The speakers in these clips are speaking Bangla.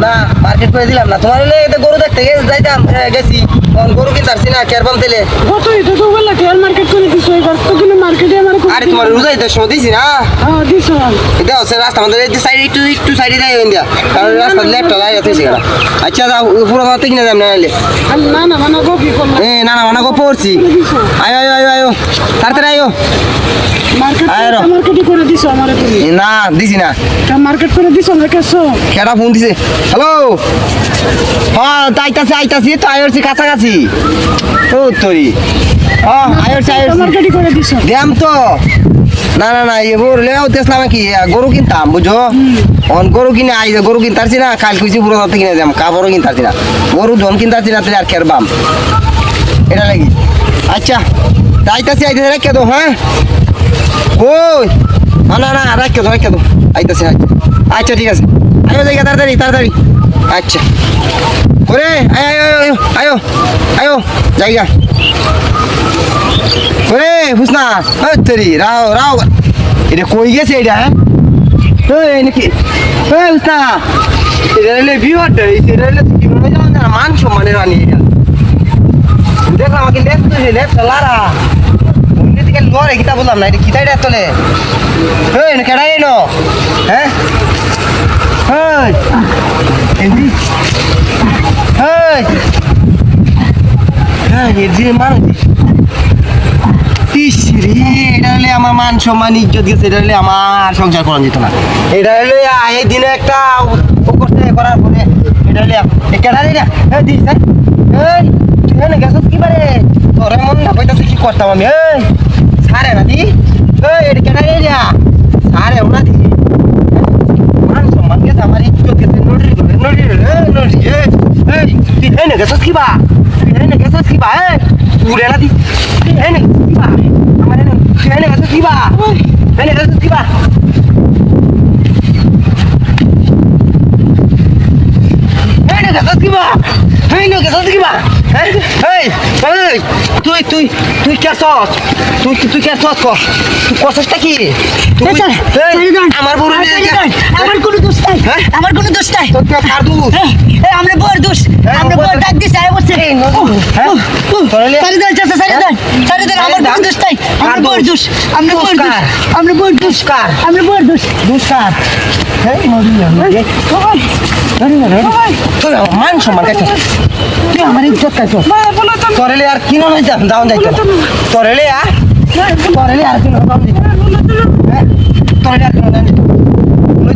না মার্কেট করে দিলাম না। তোমার হলে গরু দেখতে গে- যাইতাম গেছি। তখন গরু কিনতে পারছি না কেয়ার পাম তেলে। কত এটা তো বললা কে মার্কেট করে দিছো এবার তো কিন্তু মার্কেটে আমার আরে তোমার রোজা দিতে সময় দিছি না। হ্যাঁ দিছো। এটা হচ্ছে রাস্তা আমাদের এই সাইড একটু একটু সাইডে যাই ইন্ডিয়া কারণ রাস্তা লেফট লাই আছে সেখানে আচ্ছা দাও পুরো কথা কিনে যাম না নাইলে। না না মানে গো কি করলা? এ না না মানে গো পড়ছি। আয় আয় আয় আয়। তাড়াতাড়ি আয়ো। মার্কেট আরে। মার্কেটে করে দিছো আমার তুমি। না দিছি না। মার্কেট করে দিছো না কেসো কেডা ফোন দিছে? হ্যালো হ্যাঁ আইতাছি আইতাছি তো আয়রছি কাছাকাছি। ও তোরি। হ্যাঁ করে দিছো। তো। না না না এ বড় লেও তেসলাম কি গরু কিনতাম বুঝো অন গরু কিনে আই গরু কিনতারছি না কাল কুচি পুরো ধরতে কিনে যাম কাপড়ও কিনতারছি না। গরু জন কিনতারছি না তাহলে আর খের বাম। এটা লাগি। আচ্ছা তা আইতাছি আইতাছি রেখে দো হ্যাঁ? ওই না না না রেখে দো রেখে দো আইতাছি। আচ্ছা আচ্ছা ঠিক আছে। আয়ো জায়গা তাড়াতাড়ি তাড়াতাড়ি। আচ্ছা। ওরে আয় আয় আয় আয়, আয়ো আয়ো জায়গা ওরে হুসনা ওই তরি রাও রাও। এটা কই গেছে এটা হ্যাঁ? ওই নাকি? ওই হুসনা। এটা হলে বিহার এটা হলে কি মনে হয় জানো না মান সম্মানের রানী এটা। দেখলাম আমাকে লেফট তো লেফট লারা। দিকে কিতা বললাম না, এটা না হ্যাঁ? হলে আমার মান সম্মান, ইজ্জত গেছে, এটা হলে আমার সংসার করা যেত না। এটা হলে এই দিনে একটা করার পরে এটা হলে কেডা এই তুই কি বারে? তোর মন না কইতাছে কি করতাম আমি সারে না দি এই, এটা কেডা রে সারে ওনা দি সম্মান গেছে, আমার ইজ্জত গেছে নড়ি রে নড়ি রে এই নড়ি এই এই, তুই এনে গেছিস কি বা? তুই এনে গেছিস কি বা? এই না এই তুই তুই তুই কে সস তুই তুই কে সস কর তুই কসটা কি তুই দেন। আমার বড় দেন। আমার কোনো দোষ নাই হ্যাঁ? আমার কোনো দোষ নাই তোর কার দুধ এই, আমরা বড় দোষ আমরা বড় ডাক দিছে আয় বসছে এই, হ্যাঁ? তাহলে? সারি দেন সারি দেন সারি দেন আমার কোনো দোষ নাই আমরা? দোষ আমরা দোষ কার? আমরা দোষ দুষ্কার। এই মরি তুই আমার মান সম্মান কাছে তুই আমার ইজ্জত কাছে তোরেলে আর কিনো নাই যান দাও যাইতো তোরেলে আর তোরেলে আর কিনো দাও হ্যাঁ তোরেলে আর কিনো দাও দিন তুই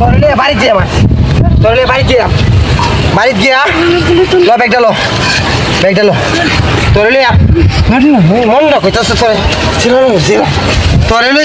তোরেলে বাড়ি যে আমার। তোরেলে বাড়ি গিয়া ল ব্যাগটা লো। ব্যাগটা লো। তোরেলে মন রাখো তোর তোরে। ছিল ছিল। তোরেলে